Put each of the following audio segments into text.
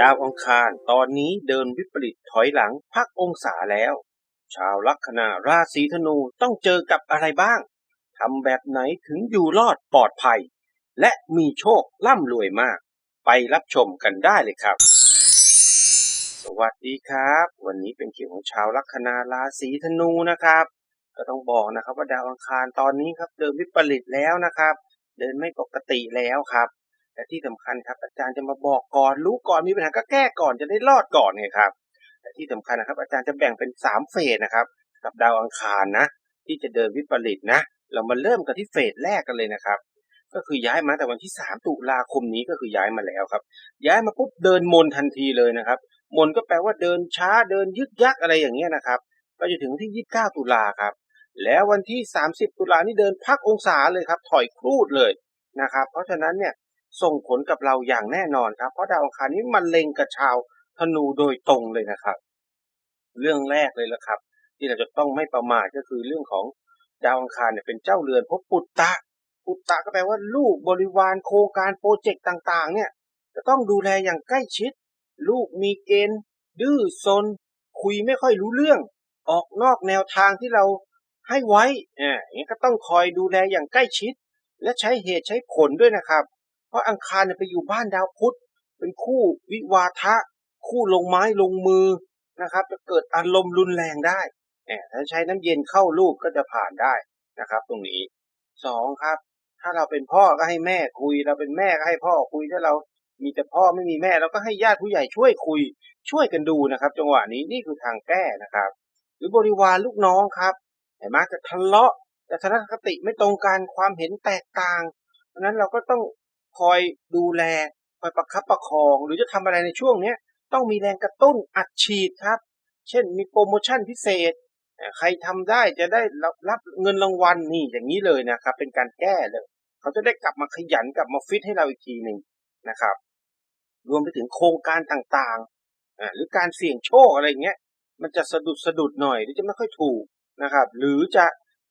ดาวอังคารตอนนี้เดินวิปริตถอยหลังพักองศาแล้ว ชาวลัคนาราศีธนูต้องเจอกับอะไรบ้างทำแบบไหนถึงอยู่รอดปลอดภัย และมีโชคร่ำรวยมาก ไปรับชมกันได้เลยครับ สวัสดีครับ วันนี้เป็นคิวของชาวลัคนาราศีธนูนะครับ ก็ต้องบอกนะครับว่าดาวอังคารตอนนี้ครับ เดินวิปริตแล้วนะครับ เดินไม่ปกติแล้วครับ แต่ที่สำคัญครับ อาจารย์จะมาบอกก่อน รู้ก่อนมีปัญหาก็แก้ก่อนจะได้รอดก่อนไงครับแต่ที่สำคัญนะครับ อาจารย์จะแบ่งเป็นสามเฟสนะครับ กับดาวอังคารนะ ที่จะเดินวิปริตนะ เรามาเริ่มกันที่เฟสแรกกันเลยนะครับ ก็คือย้ายมาแต่วันที่ 3 ตุลาคมนี้ก็คือย้ายมาแล้วครับ ย้ายมาปุ๊บเดินมนทันทีเลยนะครับมนก็แปลว่าเดินช้าเดินยึกยักอะไรอย่างเงี้ยนะครับก็จะถึงวันที่ 29 ตุลาครับ แล้ววันที่ 30 ตุลานี่เดินพักองศาเลยครับ ถอยครูดเลยนะครับ เพราะฉะนั้นเนี่ย ส่งผลกับเราอย่างแน่นอนครับ เพราะดาวอังคารนี้มันเล็งกับชาวธนูโดยตรงเลยนะครับ เรื่องแรกเลยละครับ ที่เราจะต้องไม่ประมาทก็คือเรื่องของดาวอังคารเนี่ยเป็นเจ้าเรือนพบปุตตะปุตตะก็แปลว่าลูกบริวารโครงการโปรเจกต์ต่างๆ เนี่ย จะต้องดูแลอย่างใกล้ชิด ลูกมีเกณฑ์ดื้อซน คุยไม่ค่อยรู้เรื่อง ออกนอกแนวทางที่เราให้ไว้อ่าอย่างนี้ก็ต้องคอยดูแลอย่างใกล้ชิด และใช้เหตุใช้ผลด้วยนะครับ เพราะอังคารเนี่ยไปอยู่บ้านดาวพุธเป็นคู่วิวาทะ คู่ลงไม้ลงมือนะครับ จะเกิดอารมณ์รุนแรงได้แหมถ้าใช้น้ำเย็นเข้าลูกก็จะผ่านได้นะครับ ตรงนี้สองครับ ถ้าเราเป็นพ่อก็ให้แม่คุย เราเป็นแม่ก็ให้พ่อคุยถ้าเรามีแต่พ่อไม่มีแม่เราก็ให้ญาติผู้ใหญ่ช่วยคุย ช่วยกันดูนะครับ จังหวะนี้นี่คือทางแก้นะครับ หรือบริวารลูกน้องครับเห็นไหมจะทะเลาะจะทัศนคติไม่ตรงกันความเห็นแตกต่างเพราะนั้นเราก็ต้อง คอยดูแลคอยประคับประคอง หรือจะทำอะไรในช่วงเนี้ยต้องมีแรงกระตุ้นอัดฉีดครับ เช่นมีโปรโมชั่นพิเศษ ใครทำได้จะได้รับรับเงินรางวัลนี่อย่างนี้เลยนะครับ เป็นการแก้เลยเขาจะได้กลับมาขยันกลับมาฟิตให้เราอีกทีหนึ่งนะครับ รวมไปถึงโครงการต่างๆหรือการเสี่ยงโชคอะไรเงี้ย มันจะสะดุดสะดุดหน่อยหรือจะไม่ค่อยถูกนะครับ หรือจะ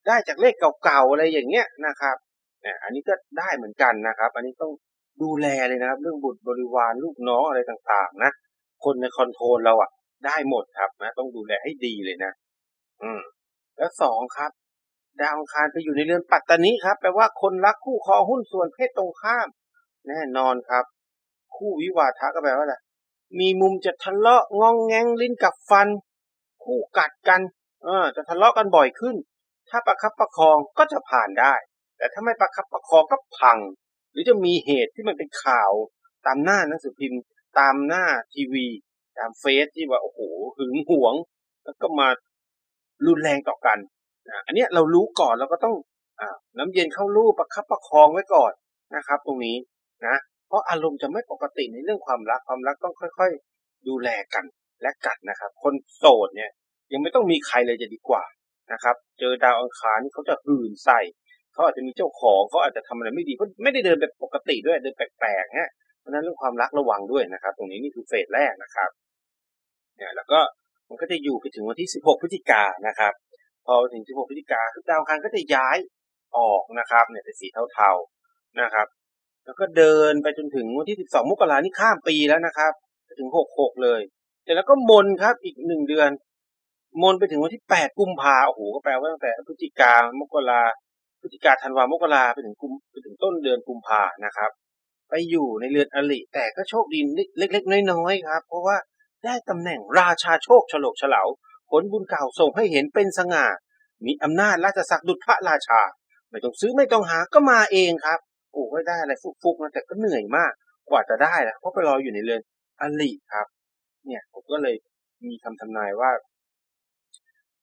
ได้จากเลขเก่าๆอะไรอย่างเงี้ยนะครับ อันนี้ก็ได้เหมือนกันนะครับ อันนี้ต้องดูแลเลยนะครับ เรื่องบุตรบริวารลูกน้องอะไรต่างๆ นะคนในคอนโทรลเราอะ ได้หมดครับนะต้องดูแลให้ดีเลยนะอืม แล้วสองครับ ดาวอังคารไปอยู่ในเรือนปัตตานีครับแปลว่าคนรักคู่ครองหุ้นส่วนเพศตรงข้าม แน่นอนครับ คู่วิวาทะก็แปลว่าอะไรมีมุมจะทะเลาะงองแงงลิ้นกับฟัน คู่กัดกัน เออ จะทะเลาะกันบ่อยขึ้น ถ้าประคับประคองก็จะผ่านได้ แต่ถ้าไม่ประคับประคองก็พัง หรือจะมีเหตุที่มันเป็นข่าวตามหน้าหนังสือพิมพ์ ตามหน้าทีวี ตามเฟซที่ว่าโอ้โหหึงหวง แล้วก็มารุนแรงต่อกันนะอันนี้เรารู้ก่อนเราก็ต้องอน้ำเย็นเข้ารูปประคับประคองไว้ก่อนนะครับ ตรงนี้นะเพราะอารมณ์จะไม่ปกติในเรื่องความรักความรักต้องค่อย ๆ ดูแลกันและกันนะครับ คนโสดเนี่ยยังไม่ต้องมีใครเลยจะดีกว่านะครับ เจอดาวอังคารเขาจะหื่นใส่ เขาอาจจะมีเจ้าของเขาอาจจะทำอะไรไม่ดีเขาไม่ได้เดินแบบปกติด้วยเดินแปลกๆฮะเพราะนั้นเรื่องความรักระวังด้วยนะครับ ตรงนี้นี่คือเฟสแรกนะครับเนี่ยแล้วก็มันก็จะอยู่ไปถึงวันที่ 16 พฤศจิกานะครับ พอถึง 16 พฤศจิกายนดาวอังคารก็จะย้ายออกนะครับ เนี่ยเป็นสีเทาๆนะครับ แล้วก็เดินไปจนถึงวันที่ 12 มกรานี่ข้ามปีแล้วนะครับถึง 66 เลยเสร็จแล้วก็มนครับอีกหนึ่งเดือน มนไปถึงวันที่ 8 กุมภาโอ้โหก็แปลว่าตั้งแต่พฤศจิกามกรา พฤศจิกาธันวามกราไปถึงกุมไปถึงต้นเดือนกุมภานะครับ ไปอยู่ในเรือนอลิแต่ก็โชคดีเล็ก ๆ น้อยๆครับ เพราะว่าได้ตำแหน่งราชาโชคฉลกเฉลาผลบุญเก่าส่งให้เห็นเป็นสง่า มีอำนาจราชศักดิ์ดุจพระราชา ไม่ต้องซื้อไม่ต้องหาก็มาเองครับ โอ้ก็ได้อะไรฟุกๆนะแต่ก็เหนื่อยมากกว่าจะได้นะเพราะไปรออยู่ในเรือนอลิครับ เนี่ยผมก็เลยมีคำทำนายว่า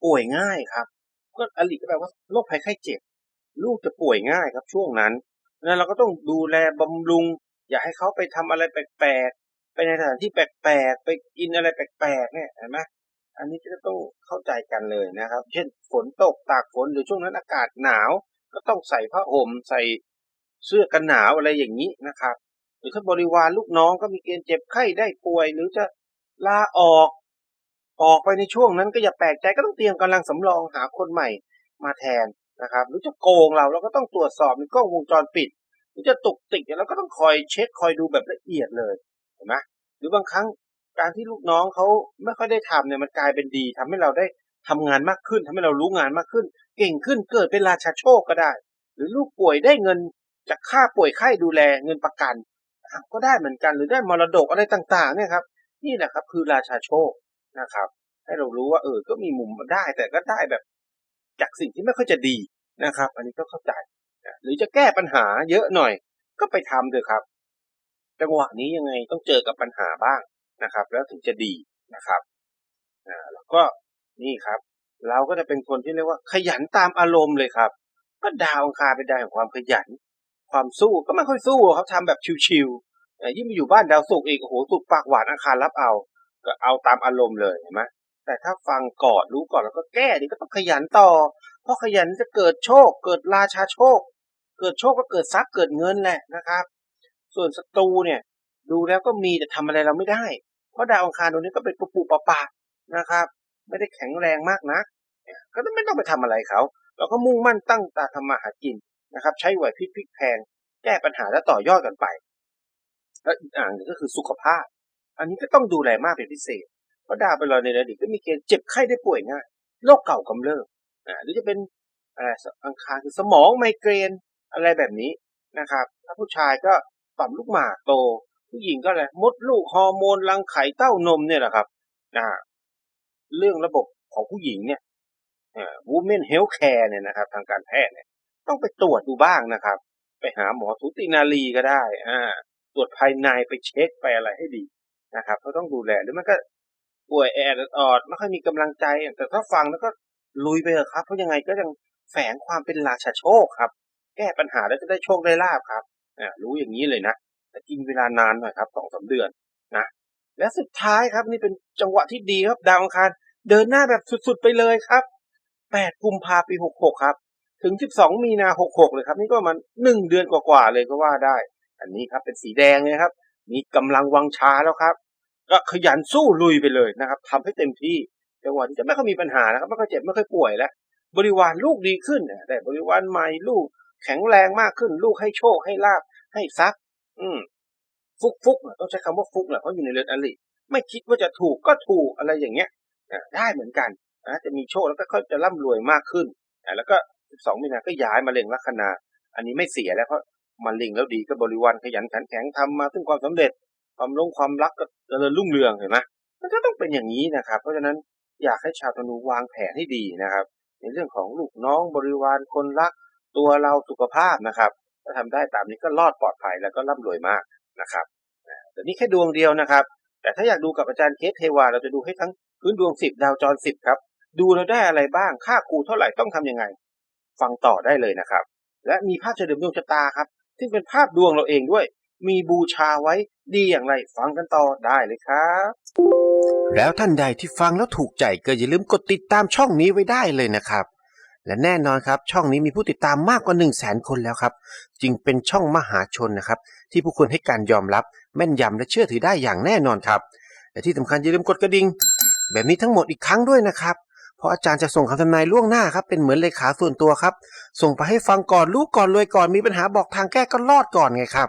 ป่วยง่ายครับ ก็อลิก็แปลว่าโรคภัยไข้เจ็บ ลูกจะป่วยง่ายครับช่วงนั้นนั้นเราก็ต้องดูแลบำรุง อย่าให้เขาไปทำอะไรแปลกๆ ไปในสถานที่แปลกๆ ไปกินอะไรแปลกๆ เนี่ยเห็นไหมอันนี้ก็ต้องเข้าใจกันเลยนะครับ เช่นฝนตกตากฝนหรือช่วงนั้นอากาศหนาว ก็ต้องใส่ผ้าห่มใส่เสื้อกันหนาวอะไรอย่างนี้นะครับ หรือถ้าบริวารลูกน้องก็มีเกณฑ์เจ็บไข้ได้ป่วย หรือจะลาออก ออกไปในช่วงนั้นก็อย่าแปลกใจก็ต้องเตรียมกำลังสำรองหาคนใหม่มาแทน นะครับหรือจะโกงเราเราก็ต้องตรวจสอบในกล้องวงจรปิด หรือจะตกติกเราก็ต้องคอยเช็คคอยดูแบบละเอียดเลยเห็นไหมหรือบางครั้งการที่ลูกน้องเขาไม่ค่อยได้ทำเนี่ยมันกลายเป็นดีทำให้เราได้ทำงานมากขึ้นทำให้เรารู้งานมากขึ้น เก่งขึ้นเกิดเป็นราชาโชคก็ได้ หรือลูกป่วยได้เงินจากค่าป่วยไข้ดูแลเงินประกันก็ได้เหมือนกันหรือได้มรดกอะไรต่างๆเนี่ยครับนี่แหละครับคือราชาโชคนะครับ ให้เรารู้ว่าเออก็มีมุมได้แต่ก็ได้แบบ จากสิ่งที่ไม่ค่อยจะดีนะครับ อันนี้ก็เข้าใจ หรือจะแก้ปัญหาเยอะหน่อย ก็ไปทำเถอะครับ จังหวะนี้ยังไงต้องเจอกับปัญหาบ้างนะครับ แล้วถึงจะดีนะครับอ่าแล้วก็นี่ครับ เราก็จะเป็นคนที่เรียกว่า ขยันตามอารมณ์เลยครับ ก็ดาวอังคารเป็นดาวแห่งความขยัน ความสู้ก็ไม่ค่อยสู้เขาทำแบบชิวๆยิ่งมาอยู่บ้านดาวศุกอีกโอ้โหสุกปากหวานอังคารรับเอา ก็เอาตามอารมณ์เลยเห็นไหม แต่ถ้าฟังก่อนรู้ก่อนแล้วก็แก้ดีก็ต้องขยันต่อ เพราะขยันจะเกิดโชค เกิดราชาโชค เกิดโชคก็เกิดทรัพย์เกิดเงินแหละนะครับ ส่วนศัตรูเนี่ย ดูแล้วก็มีแต่ทำอะไรเราไม่ได้ เพราะดาวอังคารดวงนี้ก็เป็นปุปุปะปะนะครับ ไม่ได้แข็งแรงมากนะก็ไม่ต้องไปทำอะไรเขา เราก็มุ่งมั่นตั้งตาทำมาหากินนะครับ ใช้ไหวพริบพลิกแพงแก้ปัญหาและต่อยอดกันไป แล้วอีกอย่างหนึ่งก็คือสุขภาพ อันนี้ก็ต้องดูแลมากเป็นพิเศษ เพราะดาวเป็นรอยในอดีตก็มีเกณฑ์เจ็บไข้ได้ป่วยง่ายโรคเก่ากำเริบอ่าหรือจะเป็นอะไรอังคารคือสมองไมเกรนอะไรแบบนี้นะครับถ้าผู้ชายก็ต่อมลูกหมากโต ผู้หญิงก็อะไรมดลูกฮอร์โมนรังไข่เต้านมเนี่ยแหละครับอ่าเรื่องระบบของผู้หญิงเนี่ยอ่า women health care เนี่ยนะครับ ทางการแพทย์เนี่ย ต้องไปตรวจดูบ้างนะครับ ไปหาหมอสูตินารีก็ได้ อ่า ตรวจภายในไปเช็คไปอะไรให้ดีนะครับ ก็ต้องดูแลหรือมันก็ ป่วยแอดออดไม่ค่อยมีกำลังใจแต่ถ้าฟังแล้วก็ลุยไปเถอะครับ เพราะยังไงก็ยังแฝงความเป็นราชาโชคครับ แก้ปัญหาแล้วจะได้โชคได้ลาบครับอ่ารู้อย่างนี้เลยนะแต่กินเวลานานหน่อยครับสองสาเดือนนะและสุดท้ายครับนี่เป็นจังหวะที่ดีครับดาวอังคารเดินหน้าแบบสุดๆไปเลยครับ8กุมภาพันธ์ปี66ครับ ถึง12มีนา66เลยครับ นี่ก็มันหนึ่งเดือนกว่าๆเลยก็ว่าได้ อันนี้ครับเป็นสีแดงเลยครับ มีกำลังวังชาแล้วครับ ก็ขยันสู้ลุยไปเลยนะครับทำให้เต็มที่จังหวะนี้จะไม่ค่อยมีปัญหานะครับไม่ค่อยเจ็บไม่ค่อยป่วยแล้วบริวารลูกดีขึ้นแต่บริวารใหม่ลูกแข็งแรงมากขึ้น ลูกให้โชคให้ลาบให้ทรัพย์ อืม ฟุกฟุกๆต้องใช้คำว่าฟุกแหละเพราะอยู่ในเรือนอริไม่คิดว่าจะถูกก็ถูกอะไรอย่างเงี้ยได้เหมือนกันนะจะมีโชคแล้วก็ค่อยจะร่ำรวยมากขึ้นแล้วก็12มีนาก็ย้ายมาเล็งลัคนา อันนี้ไม่เสียแล้วเพราะมันเล็งแล้วดีก็บริวารขยันขันแข็งทำมาซึ่งความสำเร็จ ความลงความรักก็เจริญรุ่งเรืองเห็นไหมมันก็ต้องเป็นอย่างนี้นะครับ เพราะฉะนั้นอยากให้ชาวธนูวางแผนให้ดีนะครับ ในเรื่องของลูกน้องบริวารคนรัก ตัวเราสุขภาพนะครับ ถ้าทำได้ตามนี้ก็รอดปลอดภัยแล้วก็ร่ำรวยมากนะครับแต่นี่แค่ดวงเดียวนะครับ แต่ถ้าอยากดูกับอาจารย์เคสเทวาเราจะดูให้ทั้งพื้นดวงสิบดาวจรสิบครับ ดูเราได้อะไรบ้างค่าครูเท่าไหร่ต้องทำยังไง ฟังต่อได้เลยนะครับ และมีภาพเฉลิมดวงชะตาครับ ซึ่งเป็นภาพดวงเราเองด้วย มีบูชาไว้ดีอย่างไรฟังกันต่อได้เลยครับ แล้วท่านใดที่ฟังแล้วถูกใจก็อย่าลืมกดติดตามช่องนี้ไว้ได้เลยนะครับ และแน่นอนครับ ช่องนี้มีผู้ติดตามมากกว่า1 0 0 0 0แสนคนแล้วครับ จึงเป็นช่องมหาชนนะครับ ที่ผู้คนให้การยอมรับแม่นยำและเชื่อถือได้อย่างแน่นอนครับ และที่สำคัญอย่าลืมกดกระดิ่งแบบนี้ทั้งหมดอีกครั้งด้วยนะครับเพราะอาจารย์จะส่งคำทำนายล่วงหน้าครับเป็นเหมือนเลขาส่วนตัวครับ ส่งไปให้ฟังก่อนรู้ก่อนรวยก่อนมีปัญหาบอกทางแก้ก็รอดก่อนไงครับ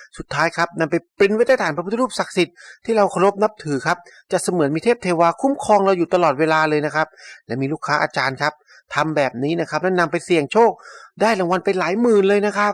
สุดท้ายครับนำไปปริ้นไว้ใต้ฐานพระพุทธรูปศักดิ์สิทธิ์ที่เราเคารพนับถือครับ จะเสมือนมีเทพเทวาคุ้มครองเราอยู่ตลอดเวลาเลยนะครับ และมีลูกค้าอาจารย์ครับทำแบบนี้นะครับแล้วนำไปเสี่ยงโชค ได้รางวัลไปหลายหมื่นเลยนะครับ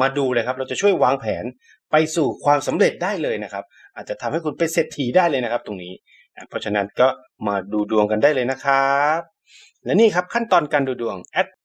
มาดูเลยครับ เราจะช่วยวางแผนไปสู่ความสำเร็จได้เลยนะครับ อาจจะทำให้คุณเป็นเศรษฐีได้เลยนะครับ ตรงนี้ เพราะฉะนั้นก็มาดูดวงกันได้เลยนะครับ และนี่ครับขั้นตอนการดูดวงแอด